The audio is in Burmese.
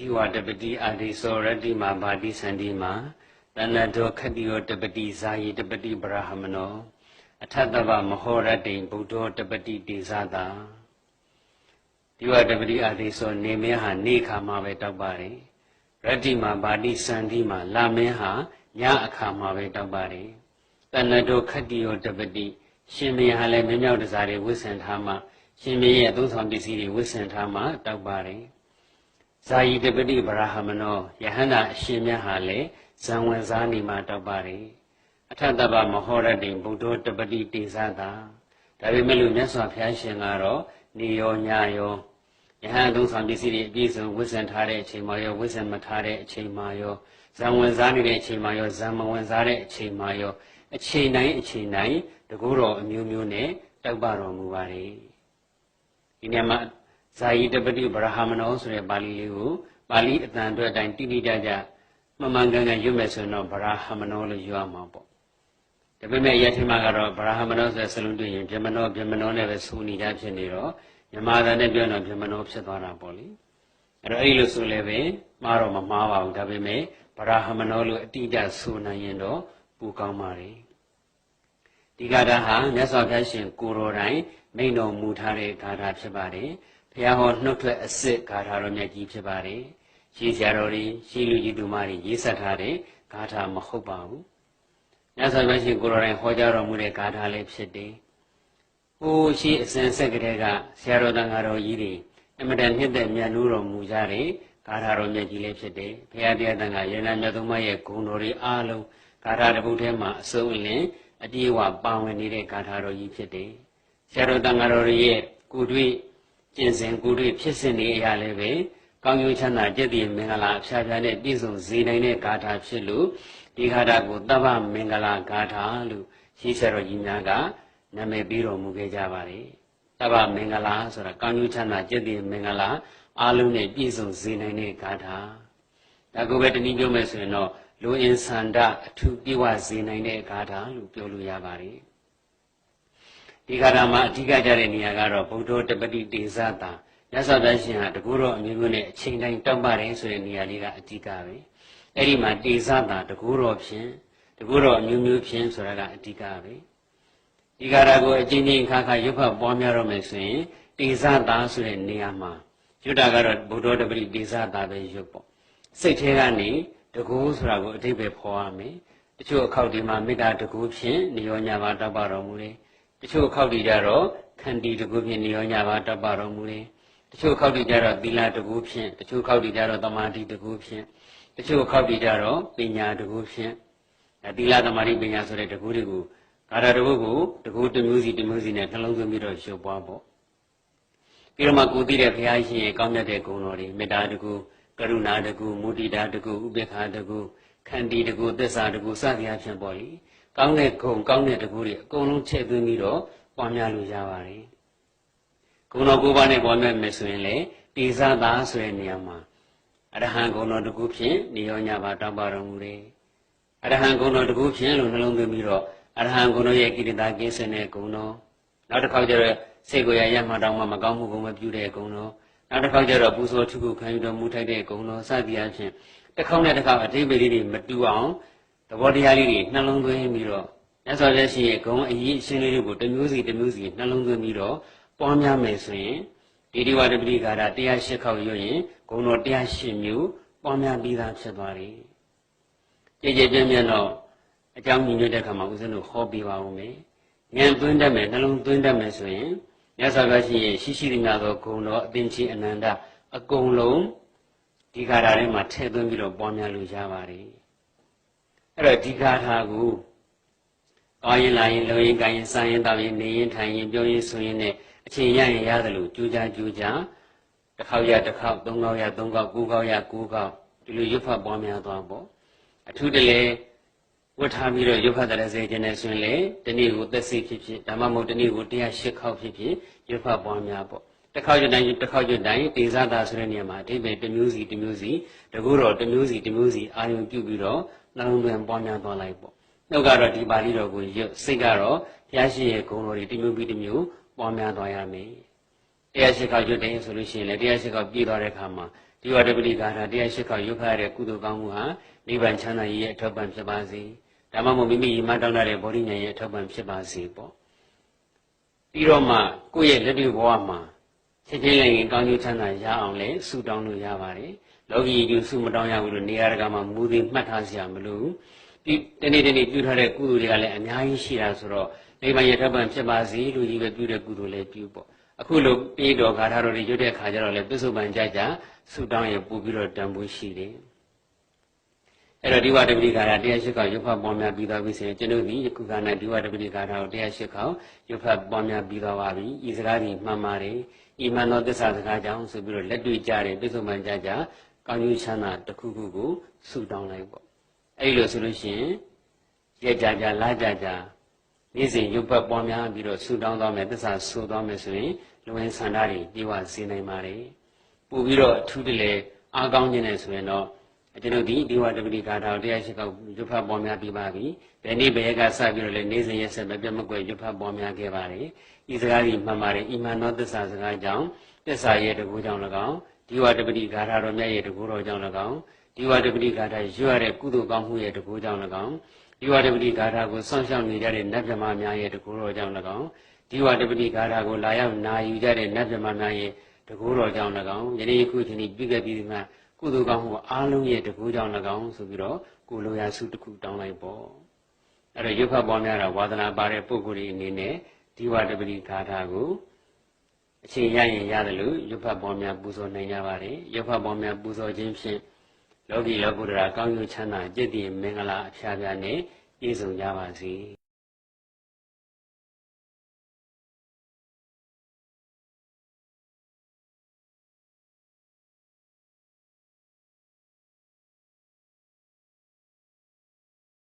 ဒီဝတပတိအာတိသောရတိမာဘာတိသန္တိမာတဏ္ဍောခတိယောတပတိဇာယိတပတိဗရဟမနောအထတဗမဟောရတိဗုဒ္ဓောတပတိတေဇတာဒီဝတပတိအာတိသောနေမင်းဟာနေခါမှာပဲတောက်ပါတယ်ရတိမာဘာတိသန္တိမာလာမင်းဟာညအခါမှာပဲတောက်ပါတယ်တဏ္ဍောခတိယောတပတိရှင်မင်းဟာလည်းမင်းမြောက်တစားတွေဝိဆင်ထားမှရှင်မင်းရဲ့အသုံးဆောင်ပစ္စည်းတွေဝိဆင်ထားမှတောက်ပါတယ် ဇာယိတပတိဗရဟမနောယဟန္တာအရှင်မြတ်ဟာလည်းဇံဝင်စားနေမှာတောက်ပါတယ်အထတဗမဟောရတိဗုဒ္ဓတပတိတေဇတာဒါပေမဲ့လို့မြတ်စွာဘုရားရှင်ကတော့နေရောညရောယဟန်သုံးဆောင်ပစ္စည်းတွေအပြည့်စုံဝိဇ္ဇံထားတဲ့အချိန်မှာရောဝိဇ္ဇံမထားတဲ့အချိန်မှာရောဇံဝင်စားနေတဲ့အချိန်မှာရောဇံမဝင်စားတဲ့အချိန်မှာရောအချိန်တိုင်းအချိန်တိုင်းတကူတော်အမျိုးမျိုးနဲ့တောက်ပတော်မူပါတယ်ဒီနေ့မှာ ဇာယိတပတိဗရဟမနောဆိုတဲ့ပါဠိလေးကိုပါဠိအတန်အတွက်အတိုင်းတိတိကျကျမမှန်ကန်ကန်ရွတ်မယ်ဆိုရင်တော့ဗရဟမနောလို့ရွတ်ရမှာပေါ့ဒါပေမဲ့ရထင်မှာကတော့ဗရဟမနောဆိုတဲ့စလုံးတွေ့ရင်ဗြဟ္မနောဗြဟ္မနောနဲ့ပဲဆိုနေကြဖြစ်နေတော့မြမသာနဲ့ပြောတော့ဗြဟ္မနောဖြစ်သွားတာပေါ့လေအဲ့တော့အဲ့လိုဆိုလည်းပဲမှားတော့မမှားပါဘူးဒါပေမဲ့ဗရဟမနောလို့အတိအကျဆိုနိုင်ရင်တော့ပူကောင်းပါလေဒီဂါထာဟာမြတ်စွာဘုရားရှင်ကိုတော်တိုင်မိန့်တော်မူထားတဲ့ဂါထာဖြစ်ပါတယ်ဘု ရားဟောနှုတ်ထွက်အစစ်ဂါထာတော်မြတ်ကြီးဖြစ်ပါတယ်ရှင်းဆရာတော်ကြီးရှင်းလူကြီးသူမတွေရေးဆက်ထားတဲ့ဂါထာမဟုတ်ပါဘူးမြတ်စွာဘုရားရှင်ကိုတော်တိုင်ဟောကြားတော်မူတဲ့ဂါထာလေးဖြစ်တယ်ဟိုးရှိအစဉ်ဆက်ကလေးကဆရာတော်တန်ဃာတော်ကြီးတွေအမတန်နှစ်သက်မြတ်လို့တော်မူကြတဲ့ဂါထာတော်မြတ်ကြီးလေးဖြစ်တယ်ဘုရားတရားတန်ခါယေနာမြတ်သုံးပါးရဲ့ဂုဏ်တော်တွေအားလုံးဂါထာတစ်ပုဒ်ထဲမှာအစုံအလင်အပြည့်အဝပါဝင်နေတဲ့ဂါထာတော်ကြီးဖြစ်တယ်ဆရာတော်တန်ခါတော်ရဲ့ကိုတွေ့ ကျင့်စဉ်ကိုတွေ့ဖြစ်စဉ်တွေအရာလည်းပဲကောင်းကျိုးချမ်းသာကြည်တည်မင်္ဂလာအဖျားဖျားနဲ့ပြည့်စုံစေနိုင်တဲ့ဂါထာဖြစ်လို့ဒီဂါထာကိုတပ္ပမင်္ဂလာဂါထာလို့ရှိဆရာတော်ကြီးများကနာမည်ပေးတော်မူခဲ့ကြပါတယ်တပ္ပမင်္ဂလာဆိုတာကောင်းကျိုးချမ်းသာကြည်တည်မင်္ဂလာအားလုံးနဲ့ပြည့်စုံစေနိုင်တဲ့ဂါထာဒါကိုပဲတနည်းပြောမယ်ဆိုရင်တော့လူအင်ဆန္ဒအထူးပြည့်ဝစေနိုင်တဲ့ဂါထာလို့ပြောလို့ရပါတယ် ဒီဂါထာမှာအဓိကကြတဲ့နေရာကတော့ဗုဒ္ဓတပတိတေဇတာမြတ်စွာဘုရားရှင်ဟာတကူတော်အမျိုးမျိုးနဲ့အချိန်တိုင်းတောက်ပါတယ်ဆိုတဲ့နေရာလေးကအဓိကပဲအဲ့ဒီမှာတေဇတာတကူတော်ဖြင့်တကူတော်အမျိုးမျိုးဖြင့်ဆိုတာကအဓိကပဲဒီဂါထာကိုအချင်းချင်းခါခါရွတ်ဖတ်ပွားများတော့မယ်ဆိုရင်တေဇတာဆိုတဲ့နေရာမှာရွတ်တာကတော့ဗုဒ္ဓတပတိတေဇတာပဲရွတ်ပေါ့စိတ်ထဲကနေတကူဆိုတာကိုအတိပ္ပယ်ဖော်ရမယ်တချို့အခောက်ဒီမှာမေတ္တာတကူဖြင့်နိယောညာပါတောက်ပါတော်မူတယ် တချို့အခောက်ဒီကြတော့ခန္တီတကူဖြင့်နိယောညာပါတောက်ပါတော်မူတယ်တချို့ခောက်တီကြတော့သီလတကူဖြင့်တချို့ခောက်တီကြတော့တမာတိတကူဖြင့်တချို့ခောက်တီကြတော့ပညာတကူဖြင့်သီလတမာတိပညာဆိုတဲ့တကူတွေကိုဂါထာတကူကိုတကူတစ်မျိုးစီတစ်မျိုးစီနဲ့နှလုံးသွင်းပြီးတော့ရုပ်ပွားပေါ့ပြီးတော့မှကိုသိတဲ့ဘုရားရှင်ရဲ့ကောင်းမြတ်တဲ့ဂုဏ်တော်တွေမေတ္တာတကူကရုဏာတကူမုဒိတာတကူဥပေက္ခတကူခန္တီတကူသစ္စာတကူစသည်အဖြစ်ပေါ့လေ ကောင်းတဲ့ဂုဏ်ကောင်းတဲ့တကူတွေအကုန်လုံးချက်သွင်းပြီးတော့ပွားများလို့ရပါတယ်ဂုဏ်တော်ကိုးပါးနဲ့ပွားများမယ်ဆိုရင်လေတေဇတာဆိုတဲ့နေရာမှာအရဟံဂုဏ်တော်တကူဖြင့်နေရောညပါတောင်းပါတော်မူတယ်အရဟံဂုဏ်တော်တကူဖြင့်လို့နှလုံးသွင်းပြီးတော့အရဟံဂုဏ်တော်ရဲ့ကိရိတာကင်းစင်တဲ့ဂုဏ်တော်နောက်တစ်ခါကျတော့စိတ်ကိုရရမှတောင်းမှမကောင်းမှုကိုမပြုတဲ့ဂုဏ်တော်နောက်တစ်ခါကျတော့ပူဇော်ထုခုခံယူတော်မူထိုက်တဲ့ဂုဏ်တော်စသည်အဖြစ်တစ်ခေါက်နဲ့တစ်ခါအတိပ္ပယ်လေးတွေမတူအောင် သဘောတရားလေးတွေနှလုံးသွင်းပြီးတော့မြတ်စွာဘုရားရှင်ရဲ့ဂုဏ်အရေးအရှင်းလေးတွေကိုတစ်မျိုးစီတစ်မျိုးစီနှလုံးသွင်းပြီးတော့ပွားများမယ်ဆိုရင်ဒီဒီဝတပတိကာရ108ခေါက်ရွတ်ရင်ဂုဏ်တော်108မျိုးပွားများပြီးသားဖြစ်သွားတယ်။ကြည်ကြည်ပြည့်ပြည့်တော့အကြောင်းညီညွတ်တဲ့ခါမှာဦးဇင်းတို့ဟောပြပါဦးမယ်။ဉာဏ်သွင်းတတ်မယ်နှလုံးသွင်းတတ်မယ်ဆိုရင်မြတ်စွာဘုရားရှင်ရဲ့ရှိရှိသမျှသောဂုဏ်တော်အသင်္ချေအနန္တအကုန်လုံးဒီဂါထာထဲမှာထည့်သွင်းပြီးတော့ပွားများလို့ရပါတယ် အဲ့တော့ဒီဂါထာကိုကောင်းရင်လာရင်လုံရင်ကိုင်းရင်စားရင်တောက်ရင်နေရင်ထိုင်ရင်ပြောရင်ဆိုရင်နဲ့အချိန်ရရင်ရတယ်လို့ကြိုးကြကြိုးကြတစ်ခေါက်ရတစ်ခေါက်သုံးခေါက်ရသုံးခေါက်ကိုးခေါက်ရကိုးခေါက်ဒီလိုရွတ်ဖတ်ပွားများသွားပေါ့အထူးတလေဝတ်ထားပြီးတော့ရုပ်ဖတ်တဲ့စေခြင်းနဲ့ဆိုရင်လေတနည်းကိုသက်စိဖြစ်ဖြစ်ဓမ္မမဟုတ်တနည်းကို108ခေါက်ဖြစ်ဖြစ်ရုပ်ဖတ်ပွားများပေါ့တစ်ခေါက်ကျွတ်တိုင်းတစ်ခေါက်ကျွတ်တိုင်းတေဇတာဆိုတဲ့နေရာမှာအတိပ္ပယ်တစ်မျိုးစီတစ်မျိုးစီတကူတော့တစ်မျိုးစီတစ်မျိုးစီအာယုံပြုပြီးတော့ နှလုံးသွင်းပွားများသွားလိုက်ပေါ့နှုတ်ကတော့ဒီပါဠိတော်ကိုရွတ်စိတ်ကတော့ဘုရားရှိရဲ့ဂုဏ်တော်တွေတစ်မျိုးပြီးတစ်မျိုးပွားများသွားရမယ်တရားရှိခေါက်ကျွတ်တိုင်းဆိုလို့ရှိရင်လေတရားရှိခေါက်ပြည့်သွားတဲ့အခါမှာဒီဝတ္တပတိဂါထာတရားရှိခေါက်ရုပ်ခရတဲ့ကုသိုလ်ကောင်းမှုဟာနိဗ္ဗာန်ချမ်းသာရေးရဲ့အထောက်ပံ့ဖြစ်ပါစေဒါမှမဟုတ်မိမိရည်မှန်းတောင်းတတဲ့ဗောဓိဉာဏ်ရဲ့အထောက်ပံ့ဖြစ်ပါစေပေါ့ပြီးတော့မှကိုယ့်ရဲ့လက်တွေ့ဘဝမှာချက်ချင်းလည်းရင်ကောင်းကျိုးချမ်းသာရအောင်လဲဆုတောင်းလို့ရပါတယ် လောကီကျိုးဆုမတောင်းရဘူးလို့နေရာတကာမှာမူသည်မှတ်ထားစရာမလိုဘူးဒီတနေ့တနေ့ပြုထားတဲ့ကုသိုလ်တွေကလည်းအများကြီးရှိတာဆိုတော့နိဗ္ဗာန်ရဲ့ထောက်ပံ့ဖြစ်ပါစေလို့ကြီးပဲပြုတဲ့ကုသိုလ်လည်းပြုပေါ့အခုလိုပြေတော်ဂါထာတော်တွေရွတ်တဲ့ခါကျတော့လေပစ္စုပန်ကြကြဆုတောင်းရင်ပို့ပြီးတော့တန်ဖိုးရှိတယ်အဲ့တော့ဒီဝတ္တပတိဂါထာတရားရှိခေါက်ရုပ်ဖတ်ပေါ်များပြီးသွားပြီဆိုရင်ကျွန်ုပ်ဒီယခုက၌ဒီဝတ္တပတိဂါထာကိုတရားရှိခေါက်ရုပ်ဖတ်ပေါ်များပြီးသွားပါပြီဤစကားဒီမှန်ပါတယ်ဤမှန်သောသစ္စာစကားကြောင့်ဆိုပြီးတော့လက်တွေ့ကြတယ်ပစ္စုပန်ကြကြ ကောင်းကျိုးချမ်းသာတစ်ခုခုကိုဆုတောင်းလိုက်ပေါ့အဲ့လိုဆိုလို့ရှိရင်ရက်ကြကြလာကြကြနေ့စဉ်ရုပ်ဖတ်ပေါ်များပြီးတော့ဆုတောင်းသွားမယ်သစ္စာဆိုသွားမယ်ဆိုရင်လူဝင်ဆန္ဒတွေပြေဝစေနိုင်ပါတယ်ပို့ပြီးတော့အထူးတလေအားကောင်းခြင်းနဲ့ဆိုရင်တော့ကျွန်တော်ဒီဒီဝတ္တပတိဂါထာကိုတရားရှိကောက်ရွတ်ဖတ်ပေါ်များပြီးပါပြီ။ဘယ်နေ့ဘယ်ကစပြီးတော့လဲနေ့စဉ်ရက်ဆက်မပြတ်မကွယ်ရွတ်ဖတ်ပေါ်များခဲ့ပါတယ်။ဤစကားကြီးမှန်ပါတယ်။ဣမန်သောသစ္စာစကားကြောင့်သစ္စာရဲ့တကူကြောင့်၎င်း ဒီဝတ္တပတိဂါထာတော်မြတ်ရဲ့တကူတော်ကြောင့်၎င်းဒီဝတ္တပတိဂါထာရွတ်ရတဲ့ကုသိုလ်ကောင်းမှုရဲ့တကူကြောင့်၎င်းဒီဝတ္တပတိဂါထာကိုစောင့်ရှောက်နေကြတဲ့နတ်မြမများရဲ့တကူတော်ကြောင့်၎င်းဒီဝတ္တပတိဂါထာကိုလာရောက်နာယူကြတဲ့နတ်မြမများရဲ့တကူတော်ကြောင့်၎င်းယနေ့ခုချိန်ပြီးခဲ့ပြီးမှကုသိုလ်ကောင်းမှုအားလုံးရဲ့တကူကြောင့်၎င်းဆိုပြီးတော့ကိုလိုရာစုတစ်ခုတောင်းလိုက်ပေါ့အဲ့တော့ရုပ်ဖတ်ပေါ်များတာဝါသနာပါတဲ့ပုဂ္ဂိုလ်တွေအနေနဲ့ဒီဝတ္တပတိဂါထာကို အချိန်ရရင်ရတယ်လို့ရုပ်ဖတ်ပေါ်များပူဇော်နိုင်ကြပါတယ်ရုပ်ဖတ်ပေါ်များပူဇော်ခြင်းဖြင့်လောကီလောကုတ္တရာကောင်းကျိုးချမ်းသာจิตတည်မင်္ဂလာအဖျားဖျားနဲ့ပြည့်စုံကြပါစေ